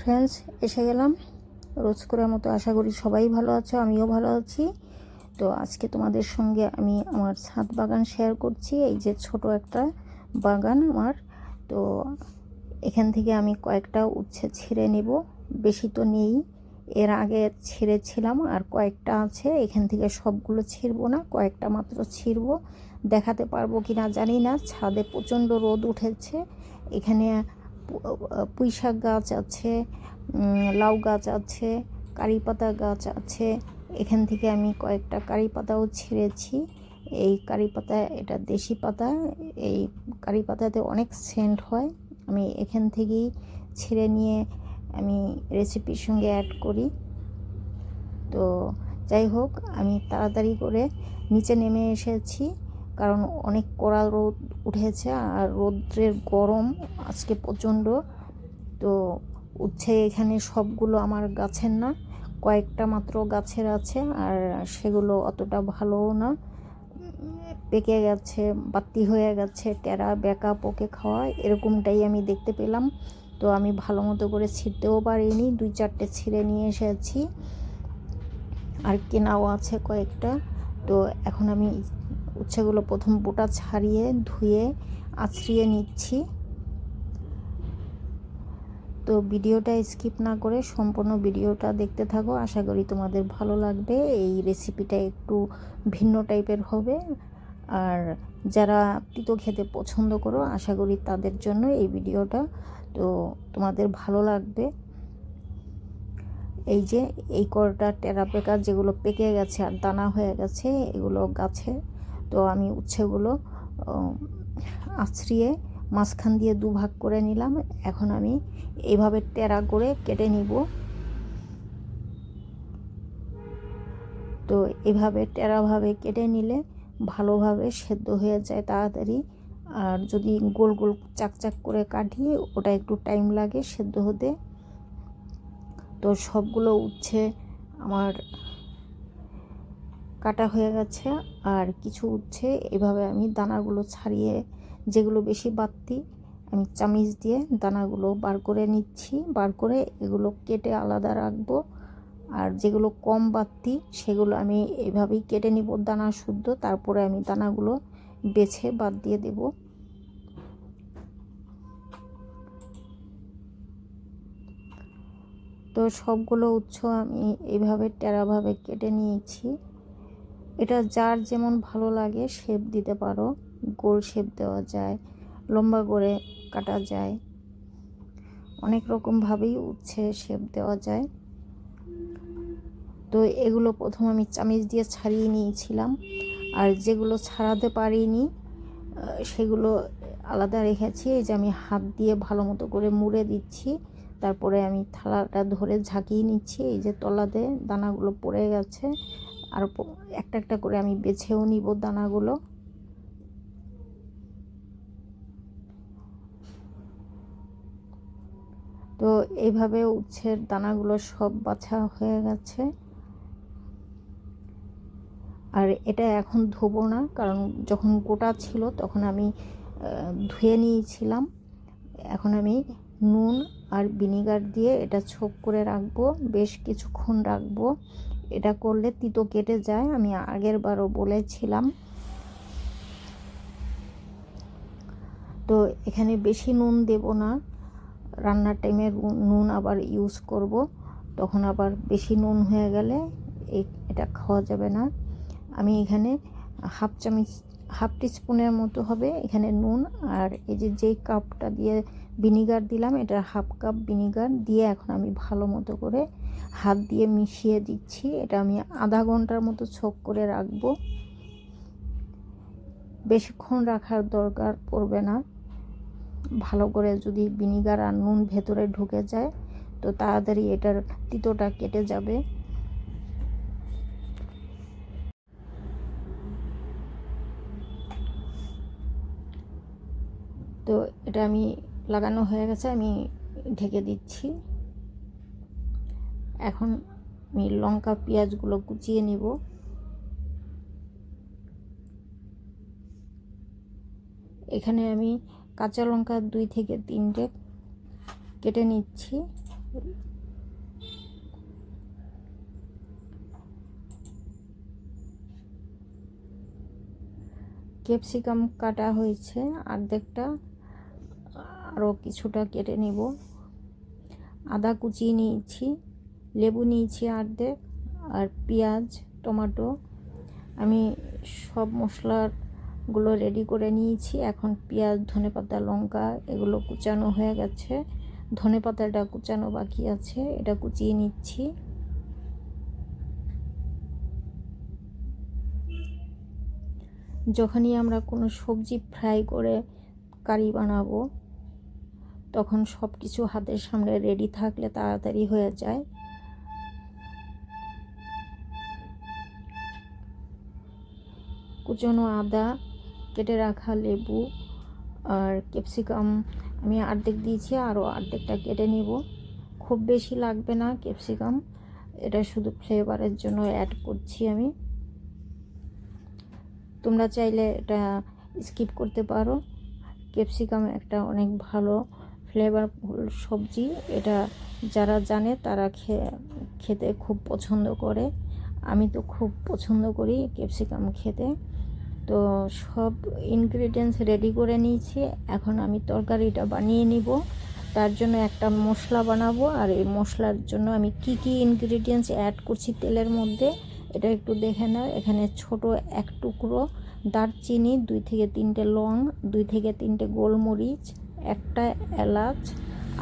Friends এসে গেলাম। রোজ করার মতো আশা করি সবাই ভালো আছো, আমিও ভালো আছি। তো আজকে তোমাদের সঙ্গে আমি আমার ছাদ বাগান শেয়ার করছি, এই যে ছোট একটা বাগান আমার। তো এখান থেকে আমি কয়েকটা উচ্ছে ছিঁড়ে নেব। বেশি তো নেই, এর আগে ছিঁড়েছিলাম আর কয়েকটা আছে, এখান থেকে সবগুলো ছিঁড়বো না, কয়েকটা মাত্র ছিঁড়বো। দেখাতে পারব কি না জানি না, ছাদে প্রচণ্ড রোদ উঠেছে। এখানে পুঁই শাক গাছ আছে লাউ গাছ আছে, কারি পাতা গাছ আছে। এখান থেকে আমি কয়েকটা কারি পাতাও ছিঁড়েছি। এই কারি পাতা, এটা দেশি পাতা, এই কারি পাতাতে অনেক সেন্ট হয়। আমি এখান থেকেই ছিঁড়ে নিয়ে আমি রেসিপির সঙ্গে অ্যাড করি। তো যাই হোক, আমি তাড়াতাড়ি করে নিচে নেমে এসেছি। কারণ অনেক কড়া রোদ উঠেছে আর রৌদ্রের গরম আজকে প্রচণ্ড। তো উচ্ছে এখানে সবগুলো আমার গাছের না, কয়েকটা মাত্র গাছের আছে আর সেগুলো অতটা ভালোও না। পেকে গেছে, বাতি হয়ে গেছে, টেরা বেকা পোকে খাওয়া, এরকমটাই আমি দেখতে পেলাম। তো আমি ভালো মতো করে ছিঁড়তেও পারিনি, দুই চারটে ছিঁড়ে নিয়ে এসেছি। আর কেনাও আছে কয়েকটা। তো এখন আমি উচ্ছেগুলো প্রথম বোটা ছাড়িয়ে, ধুয়ে আছড়িয়ে নিচ্ছি। তো ভিডিওটা স্কিপ না করে সম্পূর্ণ ভিডিওটা দেখতে থাকো। আশা করি তোমাদের ভালো লাগবে। এই রেসিপিটা একটু ভিন্ন টাইপের হবে। আর যারা তিতো খেতে পছন্দ করো, আশা করি তাদের জন্য এই ভিডিওটা তো তোমাদের ভালো লাগবে। এই যে, এই করটা টেরা পেকা যেগুলো পেকে গেছে আর দানা হয়ে গেছে, এগুলো গাছে তো আমি উচ্ছেগুলো আছড়িয়ে মাঝখান দিয়ে দু ভাগ করে নিলাম। এখন আমি এইভাবে টেরা করে কেটে নিব। তো এভাবে টেরাভাবে কেটে নিলে ভালোভাবে সেদ্ধ হয়ে যায় তাড়াতাড়ি। আর যদি গোল গোল চাকচাক করে কাটি, ওটা একটু টাইম লাগে সেদ্ধ হতে। তো সবগুলো উচ্ছে আমার কাটা হয়ে গেছে আর কিছু উচ্ছে এভাবে আমি দানাগুলো ছাড়িয়ে যেগুলো বেশি বাড়তি, আমি চামিচ দিয়ে দানাগুলো বার করে নিচ্ছি। বার করে এগুলো কেটে আলাদা রাখব। আর যেগুলো কম বাড়তি, সেগুলো আমি এভাবেই কেটে নিব দানা শুদ্ধ। তারপরে আমি দানাগুলো বেছে বাদ দিয়ে দেব। তো সবগুলো উৎস আমি এইভাবে টেরাভাবে কেটে নিয়েছি। এটা যার যেমন ভালো লাগে শেপ দিতে পারো গোল শেপ দেওয়া যায়, লম্বা করে কাটা যায়। অনেক রকমভাবেই উচ্ছে শেপ দেওয়া যায়। তো এগুলো প্রথম আমি চামিচ দিয়ে ছাড়িয়ে নিয়েছিলাম। আর যেগুলো ছাড়াতে পারিনি সেগুলো আলাদা রেখেছি। এই যে আমি হাত দিয়ে ভালো মতো করে মুড়ে দিচ্ছি। তারপরে আমি থালাটা ধরে ঝাঁকিয়ে নিচ্ছি। এই যে তলাতে দানাগুলো পড়ে গেছে। আর একটা একটা করে আমি বেছেও নিব দানাগুলো। তো এইভাবে উচ্ছের দানাগুলো সব বাছা হয়ে গেছে। আর এটা এখন ধোবো না, কারণ যখন গোটা ছিল তখন আমি ধুয়ে নিয়েছিলাম। এখন আমি নুন আর ভিনিগার দিয়ে এটা ছোপ করে রাখব, বেশ কিছুক্ষণ রাখব। এটা করলে তিতো কেটে যায়, আমি আগের বারও বলেছিলাম। তো এখানে বেশি নুন দেব না, রান্নার টাইমে নুন আবার ইউজ করব। তখন আবার বেশি নুন হয়ে গেলে এটা খাওয়া যাবে না। আমি এখানে হাফ চামচ, হাফ টিস্পুনের মতো হবে এখানে নুন, আর এই যে, যেই কাপটা দিয়ে ভিনিগার দিলাম, এটা হাফ কাপ ভিনিগার দিয়ে এখন আমি ভালো মতো করে হাত দিয়ে মিশিয়ে দিচ্ছি। এটা আমি আধা ঘণ্টার মতো ছোক করে রাখব। বেশিক্ষণ রাখার দরকার পড়বে না। ভালো করে যদি ভিনিগার আর নুন ভেতরে ঢুকে যায়, তো তাড়াতাড়ি এটার তিতোটা কেটে যাবে। তো এটা আমি লাগানো হয়ে গেছে, আমি ঢেকে দিচ্ছি। এখন আমি লঙ্কা, পেঁয়াজগুলো কুচিয়ে নিব। এখানে আমি কাঁচা লঙ্কা দুই থেকে তিনটে কেটে নিচ্ছি। ক্যাপসিকাম কাটা হয়েছে অর্ধেকটা আরও কিছুটা কেটে নেব। আদা কুচিয়ে নিয়েছি, লেবু নিয়েছি অর্ধেক, আর পেঁয়াজ, টমেটো। আমি সব মশলাগুলো রেডি করে নিয়েছি। এখন পেঁয়াজ ধনে পাতা লঙ্কা, এগুলো কুচানো হয়ে গেছে। ধনে পাতাটা কুচানো বাকি আছে, এটা কুচিয়ে নিচ্ছি। যখনই আমরা কোনো সবজি ফ্রাই করে কারি বানাবো তখন সব কিছু হাতের সামনে রেডি থাকলে তাড়াতাড়ি হয়ে যায়। কুচনো আদা, কেটে রাখা লেবু আর ক্যাপসিকাম আমি অর্ধেক দিয়েছি, আরও অর্ধেকটা কেটে নেব। খুব বেশি লাগবে না ক্যাপসিকাম, এটা শুধু ফ্লেভারের জন্য অ্যাড করছি আমি। তোমরা চাইলে এটা স্কিপ করতে পারো। ক্যাপসিকাম একটা অনেক ভালো ফ্লেভারফুল সবজি, এটা যারা জানে তারা খেতে খুব পছন্দ করে। আমি তো খুব পছন্দ করি ক্যাপসিকাম খেতে। তো সব ইনগ্রিডিয়েন্টস রেডি করে নিয়েছি। এখন আমি তরকারিটা বানিয়ে নিব। তার জন্য একটা মশলা বানাবো। আর এই মশলার জন্য আমি কি কি ইনগ্রিডিয়েন্টস অ্যাড করছি তেলের মধ্যে, এটা একটু দেখে নাও। এখানে ছোট এক টুকরো দারচিনি, দুই থেকে তিনটে লং, দুই থেকে তিনটে গোলমরিচ একটা এলাচ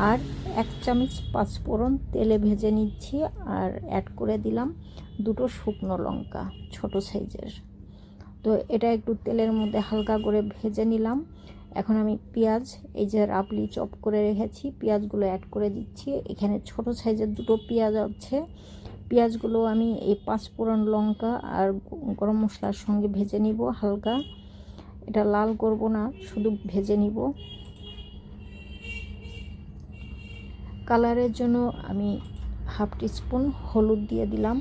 আর এক চামচ পাঁচফোড়ন তেলে ভেজে নিচ্ছি আর অ্যাড করে দিলাম দুটো শুকনো লঙ্কা, ছোট সাইজের। তো এটা একটু তেলের মধ্যে হালকা করে ভেজে নিলাম। এখন আমি পেঁয়াজ, এই যে রাবলি চপ করে রেখেছি, পেঁয়াজগুলো অ্যাড করে দিচ্ছি। এখানে ছোট সাইজের দুটো পেঁয়াজ আছে। পেঁয়াজগুলো আমি এই পাঁচফোড়ন লঙ্কা আর গরম মশলার সঙ্গে ভেজে নিব হালকা। এটা লাল করব না, শুধু ভেজে নিব। কালারের জন্য আমি হাফ টিস্পুন হলুদ দিয়ে দিলাম।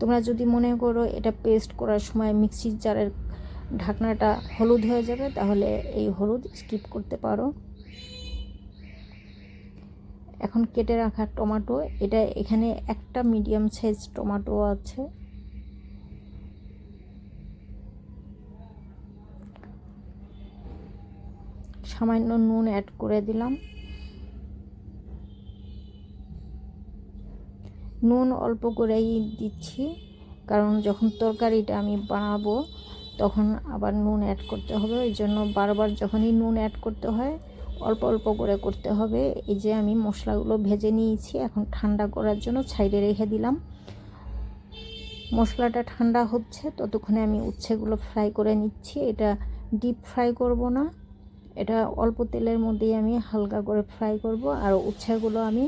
তোমরা যদি মনে করো এটা পেস্ট করার সময় মিক্সির জারের ঢাকনাটা হলুদ হয়ে যাবে, তাহলে এই হলুদ স্কিপ করতে পারো। এখন কেটে রাখা টমেটো, এটা এখানে একটা মিডিয়াম সাইজ টমেটো আছে। সামান্য নুন অ্যাড করে দিলাম। নুন অল্প করেই দিচ্ছি, কারণ যখন তরকারিটা আমি বানাবো, তখন আবার নুন অ্যাড করতে হবে। ওই জন্য বারবার যখনই নুন অ্যাড করতে হয়, অল্প অল্প করে করতে হবে। এই যে আমি মশলাগুলো ভেজে নিয়েছি, এখন ঠান্ডা করার জন্য ছাইডে রেখে দিলাম। মশলাটা ঠান্ডা হচ্ছে, ততক্ষণে আমি উচ্ছেগুলো ফ্রাই করে নিচ্ছি। এটা ডিপ ফ্রাই করব না। এটা অল্প তেলের মধ্যেই আমি হালকা করে ফ্রাই করব আর উচ্ছেগুলো আমি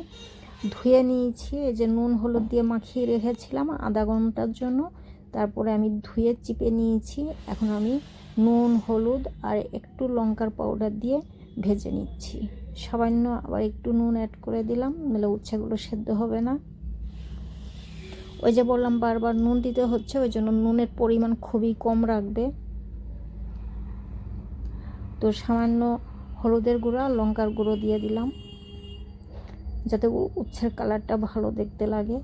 ধুয়ে নিয়েছি। এই যে নুন, হলুদ দিয়ে মাখিয়ে রেখেছিলাম আধা ঘণ্টার জন্য। তারপরে আমি ধুয়ে চিপে নিয়েছি। এখন আমি নুন, হলুদ আর একটু লঙ্কার পাউডার দিয়ে ভেজে নিচ্ছি। সামান্য আবার একটু নুন অ্যাড করে দিলাম, নাহলে উচ্ছেগুলো সেদ্ধ হবে না। ওই যে বললাম বারবার নুন দিতে হচ্ছে, ওই জন্য নুনের পরিমাণ খুবই কম রাখবে। তো সামান্য হলুদের গুঁড়া, লঙ্কার গুঁড়ো দিয়ে দিলাম। যাতে উচ্ছের কালারটা ভালো দেখতে লাগে।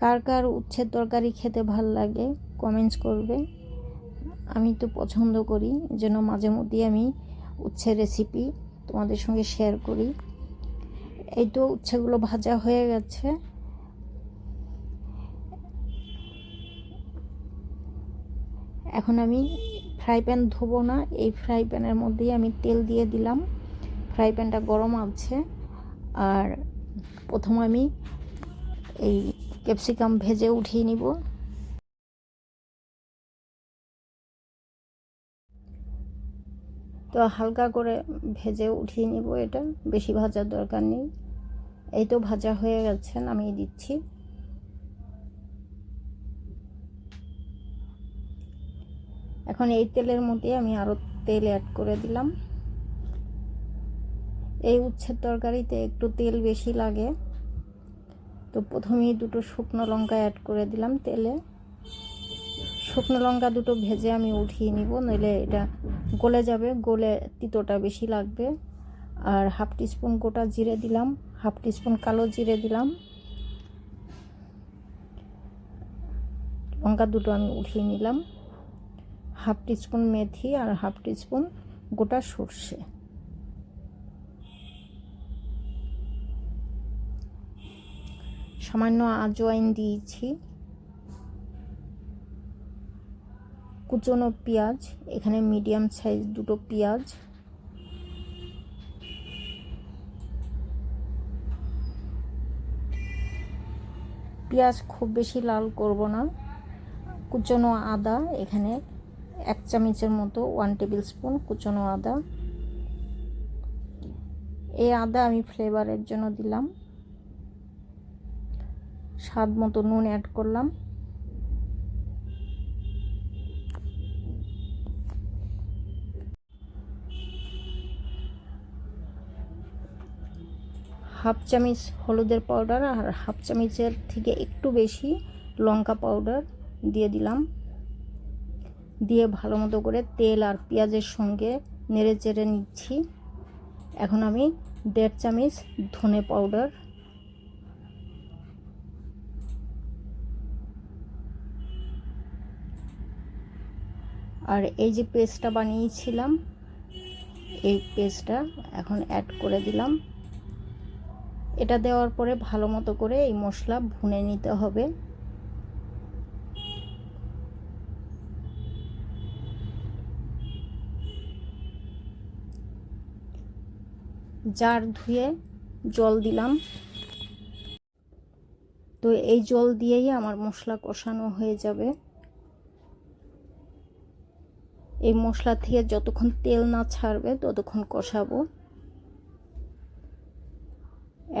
কার কার উচ্ছের তরকারি খেতে ভালো লাগে, কমেন্টস করবে। আমি তো পছন্দ করি, যেন মাঝে মধ্যে আমি উচ্ছের রেসিপি তোমাদের সঙ্গে শেয়ার করি। এই তো উচ্ছেগুলো ভাজা হয়ে গেছে। এখন আমি ফ্রাই প্যান ধোবো না। এই ফ্রাই প্যানের মধ্যেই আমি তেল দিয়ে দিলাম। ফ্রাই প্যানটা গরম আছে আর প্রথম আমি এই ক্যাপসিকাম ভেজে উঠিয়ে নিব। তো হালকা করে ভেজে উঠিয়ে নিব এটা। বেশি ভাজার দরকার নেই। এই তো ভাজা হয়ে গেছে, নামিয়ে দিচ্ছি। এখন এই তেলের মধ্যে আমি আরও তেল অ্যাড করে দিলাম। এই উচ্ছের তরকারিতে একটু তেল বেশি লাগে। তো প্রথমেই দুটো শুকনো লঙ্কা অ্যাড করে দিলাম তেলে। শুকনো লঙ্কা দুটো ভেজে আমি উঠিয়ে নিব, নইলে এটা গলে যাবে, গলে তিতোটা বেশি লাগবে। আর হাফ টিস্পুন গোটা জিরে দিলাম, হাফ টিস্পুন কালো জিরে দিলাম। লঙ্কা দুটো আমি উঠিয়ে নিলাম। হাফ টিস্পুন মেথি আর হাফ টিস্পুন গোটা সর্ষে। সামান্য আজওয়াইন দিয়েছি। কুচনো পেঁয়াজ, এখানে মিডিয়াম সাইজ দুটো পেঁয়াজ। পেঁয়াজ খুব বেশি লাল করব না। কুচনো আদা এখানে এক চামচের মতো ওয়ান টেবিল স্পুন কুচনো আদা। এই আদা আমি ফ্লেভারের জন্য দিলাম। স্বাদ মতো নুন অ্যাড করলাম। হাফ চামচ হলুদের পাউডার আর হাফ চামচের থেকে একটু বেশি লঙ্কা পাউডার দিয়ে দিলাম। দিয়ে ভালো মতো করে তেল আর পেঁয়াজের সঙ্গে নেড়ে চেড়ে নিচ্ছি। এখন আমি দেড় চামচ ধনে পাউডার। আর এই যে পেস্টটা বানিয়েছিলাম, এই পেস্টটা এখন অ্যাড করে দিলাম। এটা দেওয়ার পরে ভালো মতো করে এই মশলা ভুনে নিতে হবে। জার ধুয়ে জল দিলাম। তো এই জল দিয়েই আমার মশলা কষানো হয়ে যাবে। এই মশলা থেকে যতক্ষণ তেল না ছাড়বে, ততক্ষণ কষাবো।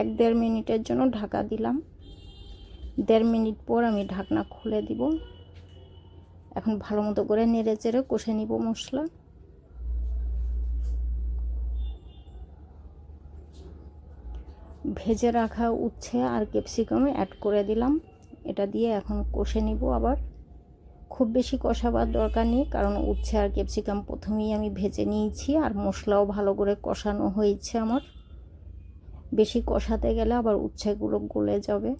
এক দেড় মিনিটের জন্য ঢাকা দিলাম। দেড় মিনিট পর আমি ঢাকনা খুলে দিব। এখন ভালো মতো করে নেড়ে চেড়ে কষে নিব মশলা। ভেজে রাখা উচ্ছে আর ক্যাপসিকামে অ্যাড করে দিলাম। এটা দিয়ে এখন কষে নিব আবার। খুব বেশি কষাবার দরকার নেই, কারণ উচ্ছে আর ক্যাপসিকাম প্রথমেই আমি ভেজে নিয়েছি আর মশলাও ভালো করে কষানো হয়েছে আমার। বেশি কষাতে গেলে আবার উচ্ছেগুলো গলে যাবে।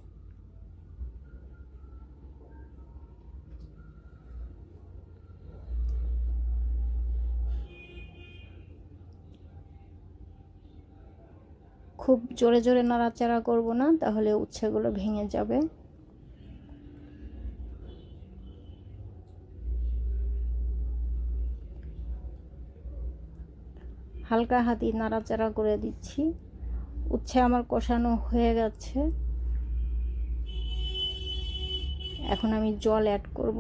খুব জোরে জোরে নাড়াচাড়া করব না, তাহলে উচ্ছেগুলো ভেঙে যাবে। হালকা হাতি নাড়াচাড়া করে দিচ্ছি। উচ্ছে আমার কষানো হয়ে গেছে। এখন আমি জল অ্যাড করব।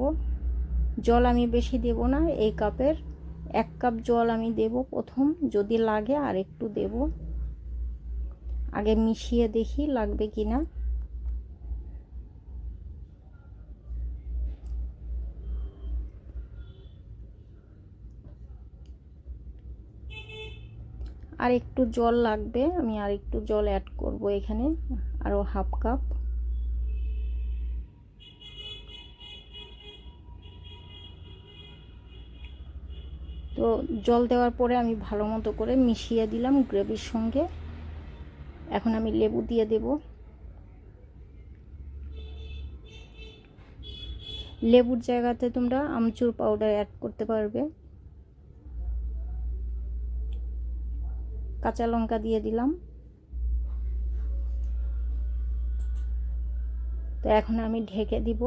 জল আমি বেশি দেব না, এই কাপের। এক কাপ জল আমি দেব প্রথম, যদি লাগে আর একটু দেব। আগে মিশিয়ে দেখি লাগবে কি না আর একটু জল লাগবে, আমি আর একটু জল অ্যাড করব এখানে আরও হাফ কাপ তো জল দেওয়ার পরে আমি ভালো মতো করে মিশিয়ে দিলাম গ্রেভির সঙ্গে। এখন আমি লেবু দিয়ে দেব। লেবুর জায়গাতে তোমরা আমচুর পাউডার অ্যাড করতে পারবে। কাঁচা লঙ্কা দিয়ে দিলাম। তো এখন আমি ঢেকে দিব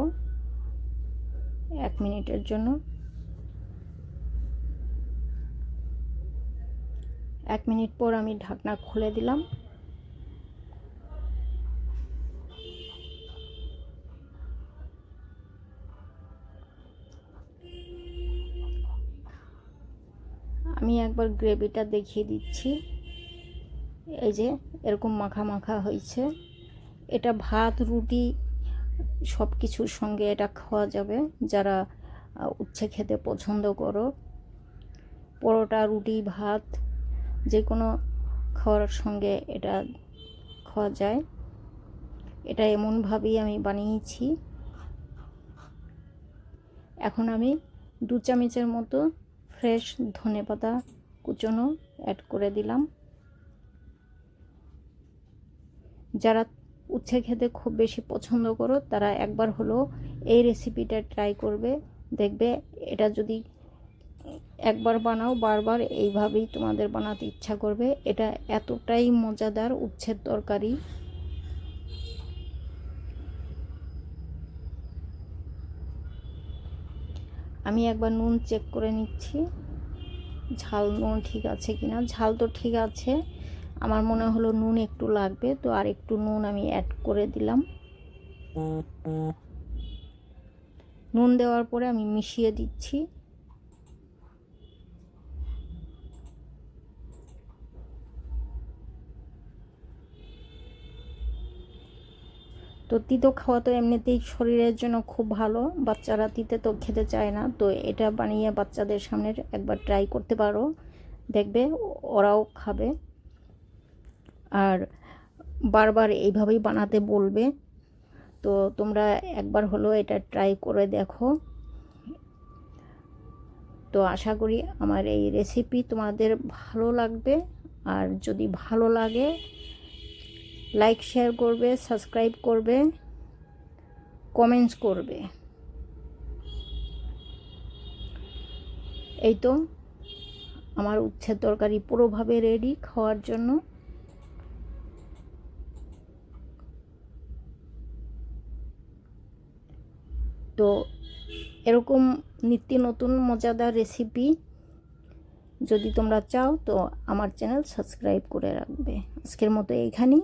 এক মিনিটের জন্য। এক মিনিট পর আমি ঢাকনা খুলে দিলাম। আমি একবার গ্রেভিটা দেখিয়ে দিচ্ছি। এই যে, এরকম মাখা মাখা হয়েছে। এটা ভাত, রুটি সব কিছুর সঙ্গে এটা খাওয়া যাবে। যারা উচ্ছে খেতে পছন্দ করো, পরোটা, রুটি, ভাত যে কোনো খাওয়ার সঙ্গে এটা খাওয়া যায়। এটা এমনভাবেই আমি বানিয়েছি। এখন আমি দু চামচের মতো ফ্রেশ ধনে পাতা কুচনো অ্যাড করে দিলাম। যারা উচ্ছে খেতে খুব বেশি পছন্দ করো, তারা একবার হলো এই রেসিপিটা ট্রাই করবে। দেখবে এটা যদি একবার বানাও, বারবার এইভাবেই তোমাদের বানাতে ইচ্ছা করবে। এটা এতটাই মজাদার উচ্ছের তরকারি। আমি একবার নুন চেক করে নিচ্ছি। ঝাল নুন ঠিক আছে কি না ঝাল তো ঠিক আছে। আমার মনে হলো নুন একটু লাগবে, তো আর একটু নুন আমি অ্যাড করে দিলাম। নুন দেওয়ার পরে আমি মিশিয়ে দিচ্ছি। তো তিতো খাওয়া তো এমনিতেই শরীরের জন্য খুব ভালো। বাচ্চারা তিতে তো খেতে চায় না। তো এটা বানিয়ে বাচ্চাদের সামনে একবার ট্রাই করতে পারো। দেখবে ওরাও খাবে। আর বারবার এইভাবেই বানাতে বলবে। তো তোমরা একবার হলো এটা ট্রাই করে দেখো। তো আশা করি আমার এই রেসিপি তোমাদের ভালো লাগবে। আর যদি ভালো লাগে লাইক শেয়ার করবে সাবস্ক্রাইব করবে কমেন্টস করবে। এই তো আমার উচ্ছের তরকারি পুরোভাবে রেডি খাওয়ার জন্য। তো এরকম নিত্য নতুন মজাদার রেসিপি যদি তোমরা চাও, তো আমার চ্যানেল সাবস্ক্রাইব করে রাখবে। আজকের মতো এইখানেই।